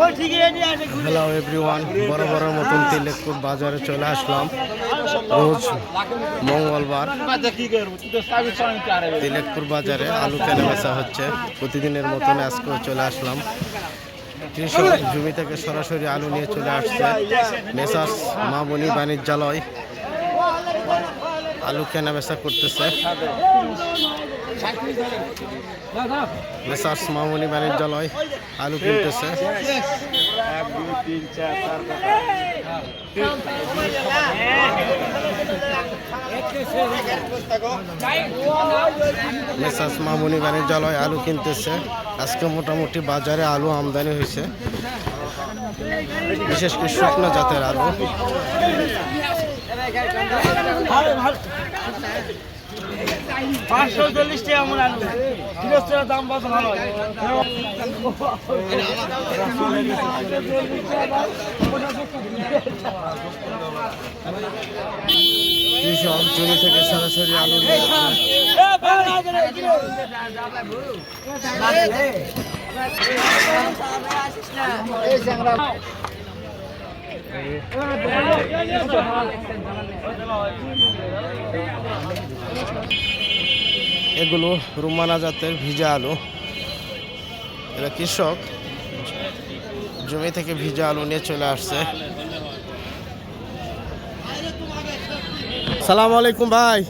Hello everyone বড় বড় মতন তিলেকপুর বাজারে চলে আসলাম। রোজ মঙ্গলবার তিলেকপুর বাজারে আলু কেনা বেচা হচ্ছে। প্রতিদিনের মতন আজকেও চলে আসলাম। কৃষক জমি থেকে সরাসরি আলু নিয়ে চলে আসছে, মেসার্স মামনি বাণিজ্যালয়। আলু কেনা বেচা করতেছে। মেসার্স মামনি বাণিজ্যালয়। আলু কিনতেছে মেসার্স মামনি বাণিজ্যালয় আলু কিনতেছে। আজকে মোটামুটি বাজারে আলু আমদানি হয়েছে। বিশেষ করে শুকনো জাতের আলু। পাঁচশো চল্লিশ টাকা মনে আলু। গৃহস্থের দাম কত ভালো। কৃষক জমি থেকে সরাসরি আলু নিয়ে আসছে। এগুলো রুমানা জাতের ভিজা আলু। এরা কৃষক। জমি থেকে ভিজা আলু নিয়ে চলে আসছে। সালাম আলাইকুম ভাই।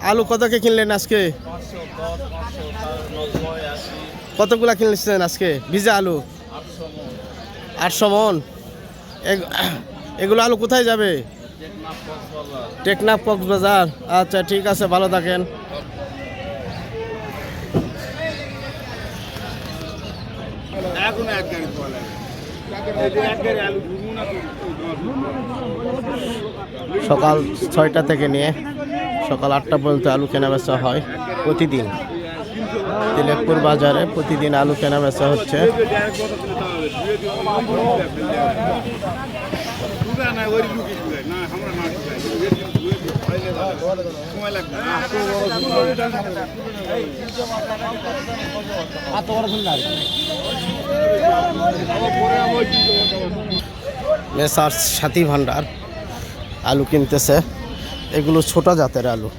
আলু কত কতকে কিনলেন আজকে? কতগুলা কিনলেন আজকে? ভিজা আলু? আটশো মন। এগ- এগুলো আলু কোথায় যাবে? টেকনাফ কক্সবাজার। আচ্ছা ঠিক আছে, ভালো থাকেন। সকাল ছয়টা থেকে নিয়ে সকাল আটটা পর্যন্ত আলু কেনা বেচা হয় প্রতিদিন। তিলেকপুর বাজারে প্রতিদিন আলু কেনা বেচা হচ্ছে। মেসার্স সাথী ভান্ডার আলু কিনতেছে। এগুলো ছোট জাতের আলু,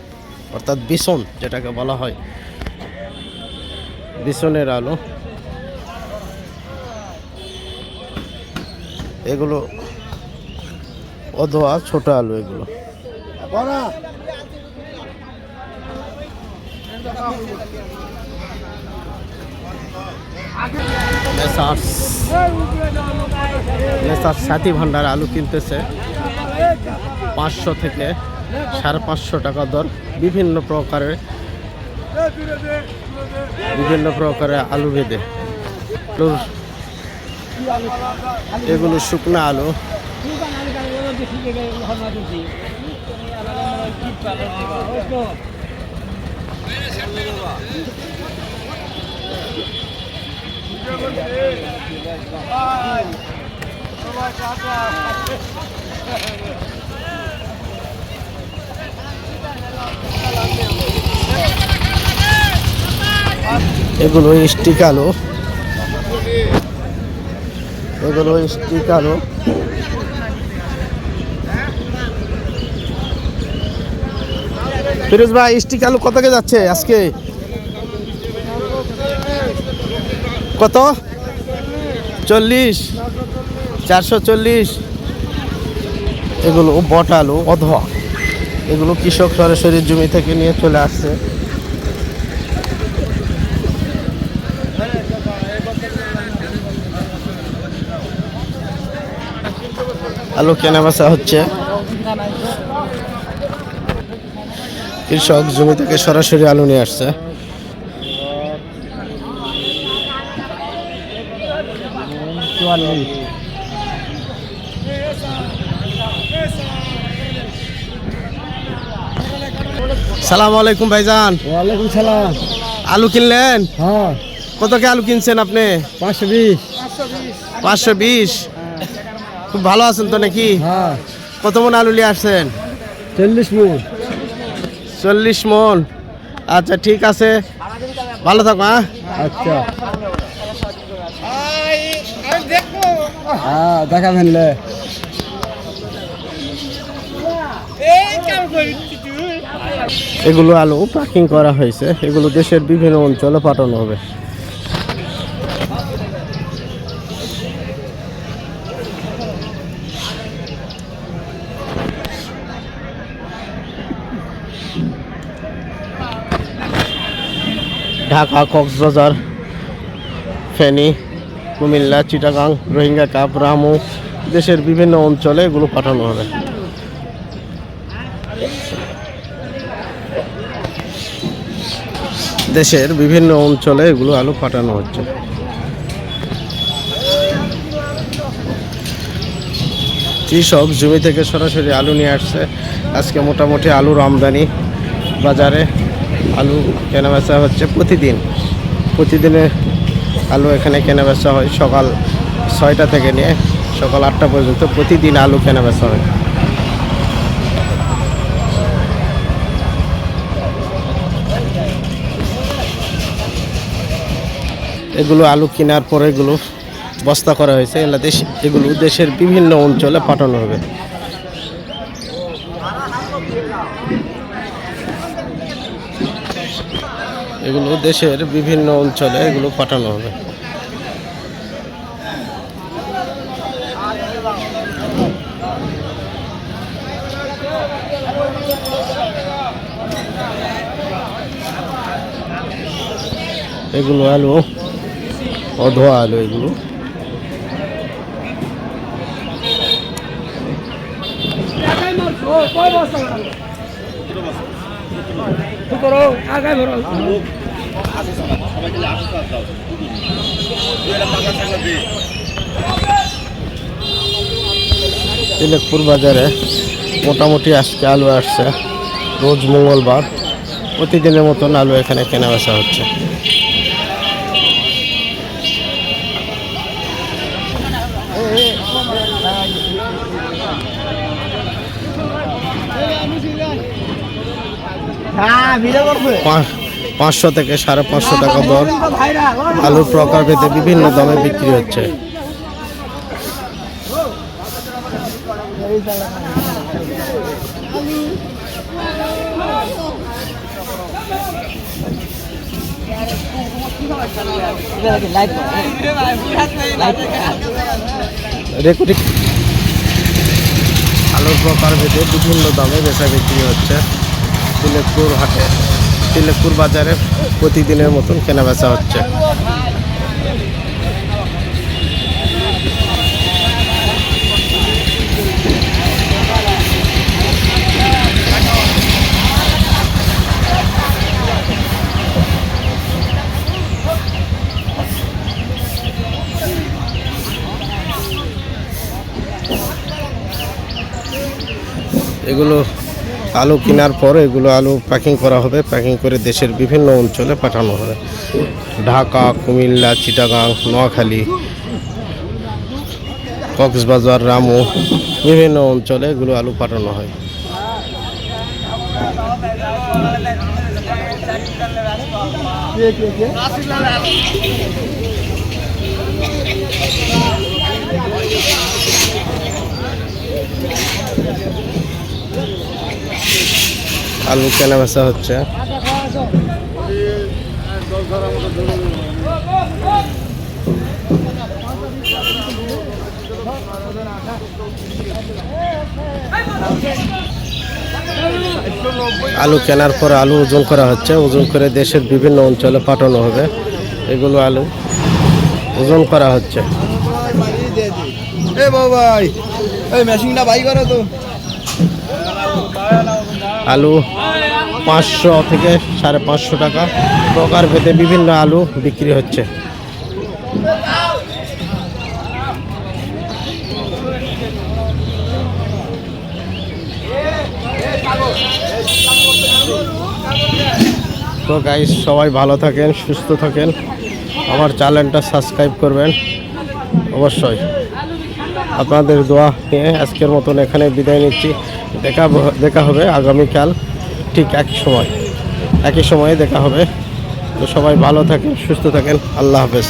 অর্থাৎ বিছন যেটাকে বলা হয়। বিছনের আলু। এগুলো অধোয়া ছোট আলু এগুলো। মেসার্স মেসার্স সাথী ভান্ডার আলু কিনতেছে। পাঁচশো থেকে সাড়ে পাঁচশো টাকা দর। বিভিন্ন প্রকারের বিভিন্ন প্রকারের আলু আলুর এগুলো শুকনো আলু। এগুলো স্টিক আলু। এগুলো স্টিক আলু। ফিরোজ ভাই স্টিক আলু কত কে যাচ্ছে আজকে? কত? চল্লিশ। চারশো চল্লিশ। এগুলো বট আলু অধোয়া এগুলো কৃষক সরাসরি জমি থেকে নিয়ে চলে আসছে। আলু কেনা বেচা হচ্ছে। কৃষক জমি থেকে সরাসরি আলু নিয়ে আসছে। সালাম আলাইকুম ভাইজান। ওয়ালাইকুম সালাম। আলু কিনলেন? হ্যাঁ। কত কে আলু কিনছেন আপনি? পাঁচশো বিশ। পাঁচশো বিশ। খুব ভালো আছেন তো নাকি? হ্যাঁ। কত মন আলু নিয়ে আসছেন? চল্লিশ মন। চল্লিশ মন। আচ্ছা ঠিক আছে। ভালো থাকো হ্যাঁ? আচ্ছা। হ্যাঁ দেখাবেন এগুলো আলু প্যাকিং করা হয়েছে। এগুলো দেশের বিভিন্ন অঞ্চলে পাঠানো হবে। ঢাকা, কক্সবাজার, ফেনী, কুমিল্লা, চিটাগাং, রোহিঙ্গা কাপ, রামু, দেশের বিভিন্ন অঞ্চলে এগুলো পাঠানো হবে। দেশের বিভিন্ন অঞ্চলে এগুলো আলু পাঠানো হচ্ছে। কৃষক জমি থেকে সরাসরি আলু নিয়ে আসছে। আজকে মোটামুটি আলুর আমদানি বাজারে আলু কেনাবেচা হচ্ছে প্রতিদিন। প্রতিদিনে আলু এখানে কেনাবেচা হয় সকাল ছয়টা থেকে নিয়ে সকাল আটটা পর্যন্ত প্রতিদিন আলু কেনাবেচা হয়। এগুলো আলু কেনার পরে এগুলো বস্তা করা হয়েছে। এগুলো দেশ এগুলো দেশের বিভিন্ন অঞ্চলে পাঠানো হবে। এগুলো দেশের বিভিন্ন অঞ্চলে এগুলো পাঠানো হবে। এগুলো আলু অধোয়া আলু এগুলো। তিলেকপুর বাজারে মোটামুটি আজকে আলু আসছে। রোজ মঙ্গলবার। প্রতিদিনের মতন আলু এখানে কেনা বেচা হচ্ছে। পাঁচশো থেকে সাড়ে পাঁচশো টাকা দর। আলুর প্রকারভেদে বিভিন্ন দামে বিক্রি হচ্ছে। রেকর্ডিং আলুর প্রকারভেদে বিভিন্ন দামে বেচা বিক্রি হচ্ছে। তিলেকপুর হাটে। তিলেকপুর বাজারে প্রতিদিনের মতন কেনা বেচা হচ্ছে। এগুলো আলু কেনার পর এগুলো আলু প্যাকিং করা হবে। প্যাকিং করে দেশের বিভিন্ন অঞ্চলে পাঠানো হবে। ঢাকা, কুমিল্লা, চিটাগাং, নোয়াখালী, কক্সবাজার, রামু, বিভিন্ন অঞ্চলে এগুলো আলু পাঠানো হয়। আলু কেনা বেচা হচ্ছে। আলু কেনার পর আলু ওজন করা হচ্ছে। ওজন করে দেশের বিভিন্ন অঞ্চলে পাঠানো হবে। এগুলো আলু। ওজন করা হচ্ছে। এ বাবাই, এই মেশিনটা বাই করো তো। আলু পাঁচশো থেকে সাড়ে পাঁচশো টাকা। প্রকার ভেদে বিভিন্ন আলু বিক্রি হচ্ছে। তো গাইস সবাই ভালো থাকেন, সুস্থ থাকেন। আমার চ্যানেলটা সাবস্ক্রাইব করবেন, অবশ্যই। আপনাদের দোয়া নিয়ে আজকের মতন এখানে বিদায় নিচ্ছি। দেখা দেখা হবে আগামীকাল ঠিক একই সময়। একই সময়ে দেখা হবে। তো সবাই ভালো থাকেন, সুস্থ থাকেন। আল্লাহ হাফেজ।